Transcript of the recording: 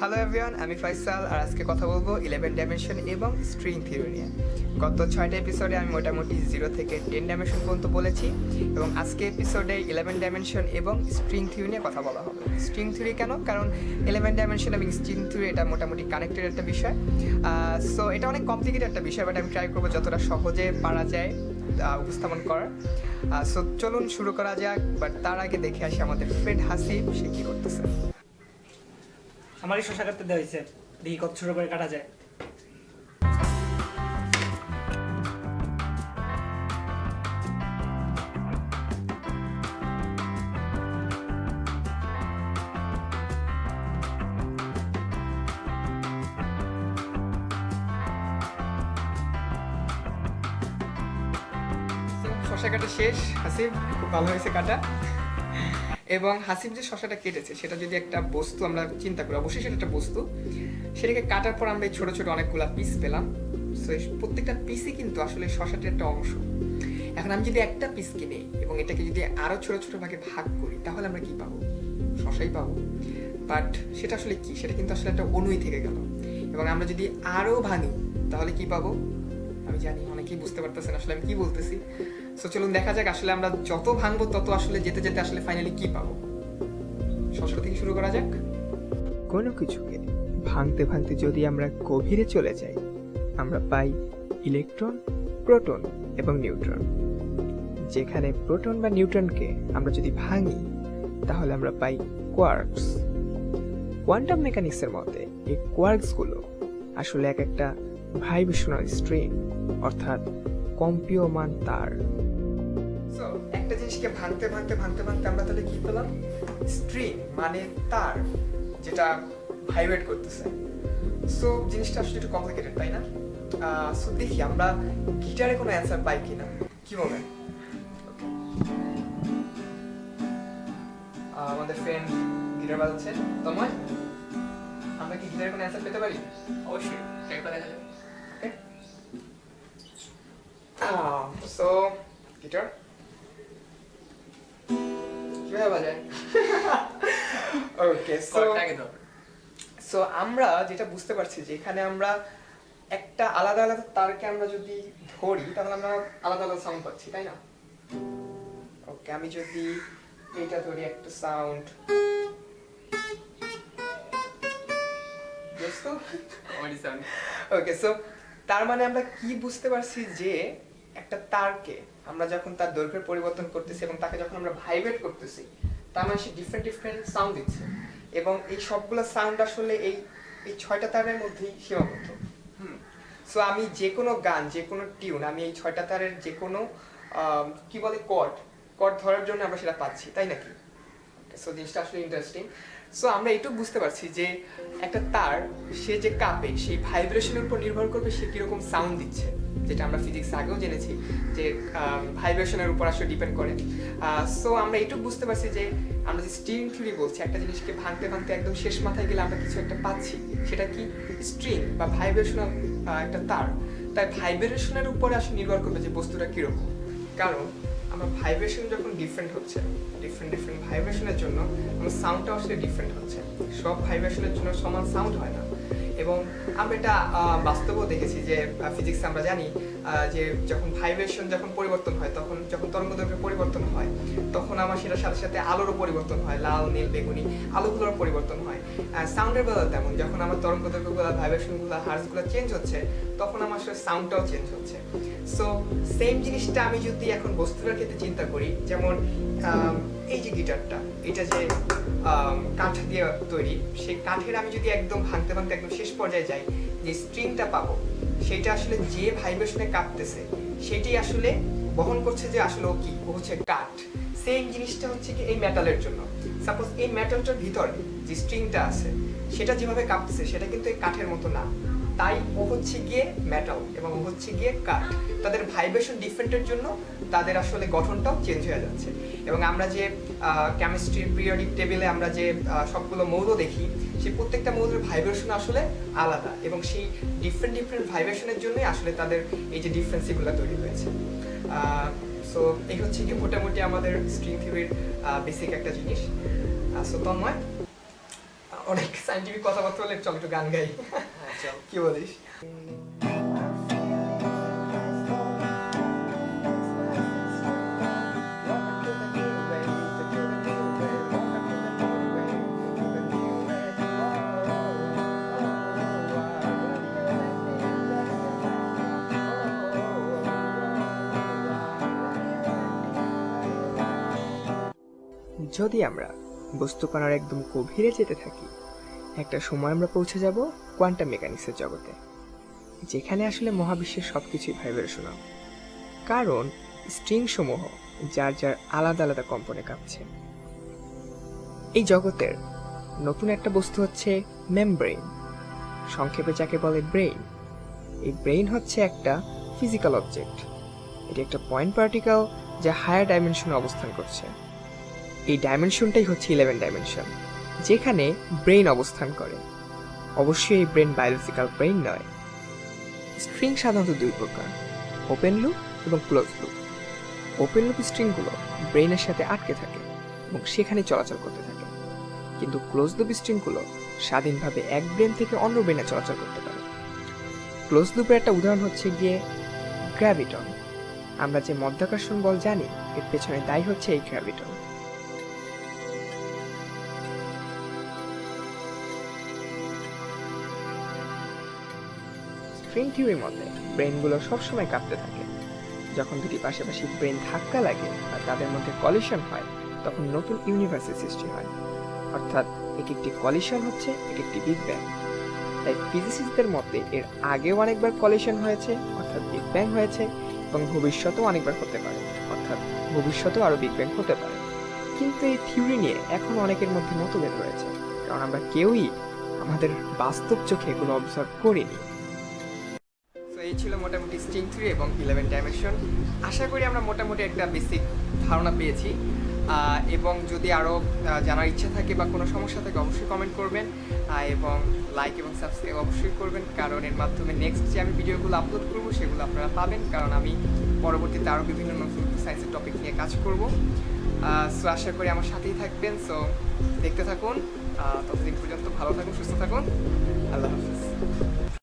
Hello everyone আমি ফয়সাল আর আজকে কথা বলব ইলেভেন ডাইমেনশন এবং স্ট্রিং থিওরি নিয়ে। গত ছয়টা এপিসোডে আমি মোটামুটি জিরো থেকে টেন ডাইমেনশন পর্যন্ত বলেছি, এবং আজকে এপিসোডে ইলেভেন ডাইমেনশন এবং স্ট্রিং থিওরি নিয়ে কথা বলা হবে। স্ট্রিং থিওরি কেন? কারণ ইলেভেন ডাইমেনশন এবং স্ট্রিং থিওরি এটা মোটামুটি কানেক্টেড একটা বিষয়। সো এটা অনেক কমপ্লিকেটেড একটা বিষয় বাট আমি ট্রাই করব যতটা সহজে পারা যায় উপস্থাপন করার। সো চলুন শুরু করা যাক বাট তার আগে দেখে আসি আমাদের ফ্রেন্ড হাসিব সে কী করতেছে। আমারই শশা কাটতে দেওয়া হয়েছে। দেখি কত ছোট করে কাটা যায়। শশা কাটা শেষ হাসিব খুব ভালো হয়েছে কাটা। এবং হাসিব যে শশাটা কেটেছে, সেটা যদি একটা বস্তু আমরা চিন্তা করি, অবশ্যই সেটা একটা বস্তু। সেটাকে কাটার পর আমরা এই ছোট ছোট অনেকগুলা পিস পেলাম। সো প্রত্যেকটা পিসই কিন্তু আসলে শশাটার একটা অংশ। এখন আমি যদি একটা পিস কিনি এবং এটাকে যদি আরও ছোট ছোট ভাগে ভাগ করি, তাহলে আমরা কি পাবো? শশাই পাবো। বাট সেটা আসলে কি? সেটা কিন্তু আসলে একটা অনুই থেকে গেল। এবং আমরা যদি আরও ভাঙি, তাহলে কি পাবো? আমি জানি, অনেকেই বুঝতে পারতেছেন আসলে আমি কি বলতেছি। সো চলুন দেখা যাক আসলে আমরা যত ভাঙবো, তত আসলে যেতে যেতে আসলে ফাইনালি কি পাবো। ষষ্ঠ থেকে শুরু করা যাক। কোনো কিছুকে ভাঙতে ভাঙতে যদি আমরা গভীরে চলে যাই, আমরা পাই ইলেকট্রন প্রোটন এবং নিউট্রন যেখানে প্রোটন বা নিউট্রনকে আমরা যদি ভাঙি, তাহলে আমরা পাই কোয়ার্কস কোয়ান্টাম মেকানিক্সের মতে, এই কোয়ার্কসগুলো আসলে এক একটা ভাইব্রেশনাল স্ট্রিং অর্থাৎ কম্পিয়মান তার। সো একটা জিনিসকে ভাঙতে ভাঙতে ভাঙতে ভাঙতে আমরা তাহলে কি পেলাম? স্ট্রিং মানে তার যেটা ভাইব্রেট করতেছে। সো জিনিসটা আসলে একটু কমপ্লিকেটেড তাই না? সো দেখি আমরা গিটারে কোনো অ্যান্সার পাই কিনা। কি আমাদের ফ্রেন্ড গিটার বাজাচ্ছে। তন্ময় আমরা কি গিটারে কোনো অ্যান্সার পেতে পারি? অবশ্যই ট্রাই করা যাবে Okay. Ah, so okay so so আমরা যেটা বুঝতে পারছি যে এখানে আমরা একটা আলাদা আলাদা তারকে আমরা যদি ধরি তাহলে আমরা আলাদা আলাদা সাউন্ড পাচ্ছি তাই না? ওকে আমি যদি এটা ধরি একটা সাউন্ড সাউন্ড ওকে সো তার মানে আমরা কি বুঝতে পারছি যে একটা তারকে আমরা যখন তার দৈর্ঘ্যের পরিবর্তন করতেছি এবং তাকে যখন আমরা ভাইব্রেট করতেছি, তার মানে সে ডিফারেন্ট ডিফারেন্ট সাউন্ড দিচ্ছে। এবং এই সবগুলো সাউন্ড আসলে এই এই ছয়টা তারের মধ্যেই সীমাবদ্ধ। হুম। সো আমি যে কোনো গান, যে কোনো টিউন আমি এই ছয়টা তারের যে কোনো কি বলে কর্ড কর্ড ধরার জন্য আমরা সেটা পাচ্ছি, তাই নাকি? সো জিনিসটা আসলে ইন্টারেস্টিং সো আমরা এটুকু বুঝতে পারছি যে একটা তার, সে যে কাঁপে, সেই ভাইব্রেশনের উপর নির্ভর করবে সে কীরকম সাউন্ড দিচ্ছে। যেটা আমরা ফিজিক্স আগেও জেনেছি, যে ভাইব্রেশনের উপর আসলে ডিপেন্ড করে। সো আমরা এটুকু বুঝতে পারছি যে, আমরা যে স্ট্রিং থিওরি বলছি, একটা জিনিসকে ভাঙতে ভাঙতে একদম শেষ মাথায় গেলে আমরা কিছু একটা পাচ্ছি। সেটা কি? স্ট্রিং বা ভাইব্রেশনাল একটা তার। তাই ভাইব্রেশনের উপরে আসলে নির্ভর করবে যে বস্তুটা কীরকম। কারণ, আমার ভাইব্রেশন যখন ডিফারেন্ট হচ্ছে ডিফারেন্ট ডিফারেন্ট ভাইব্রেশনের জন্য আমার সাউন্ডটা আসলে ডিফারেন্ট হচ্ছে। সব ভাইব্রেশনের জন্য সমান সাউন্ড হয় না। এবং আমরা এটা বাস্তবেও দেখেছি যে ফিজিক্স আমরা জানি যে যখন ভাইব্রেশন যখন পরিবর্তন হয়, তখন যখন তরঙ্গদৈর্ঘ্যের পরিবর্তন হয়, তখন আমার সেটার সাথে সাথে আলোরও পরিবর্তন হয়, লাল, নীল, বেগুনি আলোগুলোর পরিবর্তন হয়। সাউন্ডের বেলা তেমন, যখন আমার তরঙ্গদৈর্ঘ্যগুলো ভাইব্রেশনগুলো হার্সগুলো চেঞ্জ হচ্ছে, তখন আমার আসলে সাউন্ডটাও চেঞ্জ হচ্ছে। সো সেম জিনিসটা আমি যদি এখন বস্তুটার ক্ষেত্রে চিন্তা করি, যেমন এই যে গিটারটা, এটা যে কাঠ দিয়ে তৈরি, সেই কাঠের আমি যদি একদম ভাঙতে ভাঙতে একদম শেষ পর্যায়ে যাই, যে স্ট্রিংটা পাবো, সেটা আসলে যে ভাইব্রেশনে কাটতেছে সেটি আসলে বহন করছে যে আসলে কি? ও হচ্ছে কাঠ। সেম জিনিসটা হচ্ছে কি এই মেটালের জন্য। সাপোজ এই মেটালটার ভিতরে যে স্ট্রিংটা আছে, সেটা যেভাবে কাঁপতেছে, সেটা কিন্তু এই কাঠের মতো না। তাই ও হচ্ছে গিয়ে মেটাল এবং ও হচ্ছে গিয়ে কাঠ তাদের ভাইব্রেশন ডিফারেন্টের জন্য তাদের আসলে গঠনটাও চেঞ্জ হয়ে যাচ্ছে। এবং আমরা যে কেমিস্ট্রির পিরিয়ডিক টেবিলে আমরা যে সবগুলো মৌল দেখি সেই প্রত্যেকটা মৌলের ভাইব্রেশন আসলে আলাদা এবং সেই ডিফারেন্ট ডিফারেন্ট ভাইব্রেশনের জন্যই আসলে তাদের এই যে ডিফারেন্সিগুলো তৈরি হয়েছে। সো এই হচ্ছে কি মোটামুটি আমাদের স্ট্রিং থিওরির বেসিক একটা জিনিস। সো তন্ময়, অনেক সাইন্টিফিক কথাবার্তা বলে চল একটু গান গাই। কি বলিস? যদি আমরা বস্তুকণার একদম গভীরে যেতে থাকি একটা সময় আমরা পৌঁছে যাব কোয়ান্টাম মেকানিক্সের জগতে, যেখানে আসলে মহাবিশ্বের সবকিছুই ভাইব্রেশন কারণ, স্ট্রিংসমূহ যার যার আলাদা আলাদা কম্পনে কাঁপছে। এই জগতের নতুন একটা বস্তু হচ্ছে মেমব্রেইন। সংক্ষেপে যাকে বলে ব্রেইন। এই ব্রেইন হচ্ছে একটা ফিজিক্যাল অবজেক্ট। এটি একটা পয়েন্ট পার্টিকেল যা হায়ার ডাইমেনশনে অবস্থান করছে। এই ডাইমেনশনটাই হচ্ছে ইলেভেন ডাইমেনশন, যেখানে ব্রেইন অবস্থান করে। অবশ্যই এই ব্রেন বায়োলজিক্যাল ব্রেইন নয়। স্ট্রিং সাধারণত দুই প্রকার, ওপেন লুপ এবং ক্লোজ লুপ। ওপেন লুপ স্ট্রিংগুলো ব্রেইনের সাথে আটকে থাকে এবং সেখানে চলাচল করতে থাকে। কিন্তু ক্লোজ লুপ স্ট্রিংগুলো স্বাধীনভাবে এক ব্রেন থেকে অন্য ব্রেনে চলাচল করতে পারে। ক্লোজ লুপের একটা উদাহরণ হচ্ছে গিয়ে গ্র্যাভিটন। আমরা যে মধ্যাকর্ষণ বল জানি, এর পেছনে দায়ী হচ্ছে এই গ্র্যাভিটন। স্ট্রিং থিওরির মতে ব্রেনগুলো সবসময় কাঁপতে থাকে। যখন দুটি পাশাপাশি ব্রেন ধাক্কা লাগে আর তাদের মধ্যে কলিশন হয়, তখন নতুন ইউনিভার্সের সৃষ্টি হয়। অর্থাৎ এক একটি কলিশন হচ্ছে এক একটি বিগ ব্যাং তাই ফিজিসিস্টদের মতে এর আগেও অনেকবার কলিশন হয়েছে, অর্থাৎ বিগ ব্যাং হয়েছে এবং ভবিষ্যতেও অনেকবার হতে পারে, অর্থাৎ ভবিষ্যতেও আরও বিগ ব্যাং হতে পারে। কিন্তু এই থিওরি নিয়ে এখন অনেকের মধ্যে মতভেদ রয়েছে, কারণ আমরা কেউই আমাদের বাস্তব চোখে এগুলো অবজার্ভ করিনি। ছিল মোটামুটি স্ট্রিং থ্রি এবং ইলেভেন ডাইমেনশন আশা করি আমরা মোটামুটি একটা বেসিক ধারণা পেয়েছি। এবং যদি আরও জানার ইচ্ছা থাকে বা কোনো সমস্যা থাকে, অবশ্যই কমেন্ট করবেন। এবং লাইক এবং সাবস্ক্রাইব অবশ্যই করবেন, কারণ এর মাধ্যমে নেক্সট যে আমি ভিডিওগুলো আপলোড করব, সেগুলো আপনারা পাবেন, কারণ আমি পরবর্তীতে আরও বিভিন্ন নতুন সায়েন্সের টপিক নিয়ে কাজ করব। সো আশা করি আমার সাথেই থাকবেন। সো দেখতে থাকুন। ততদিন পর্যন্ত ভালো থাকুন, সুস্থ থাকুন। আল্লাহ হাফিজ।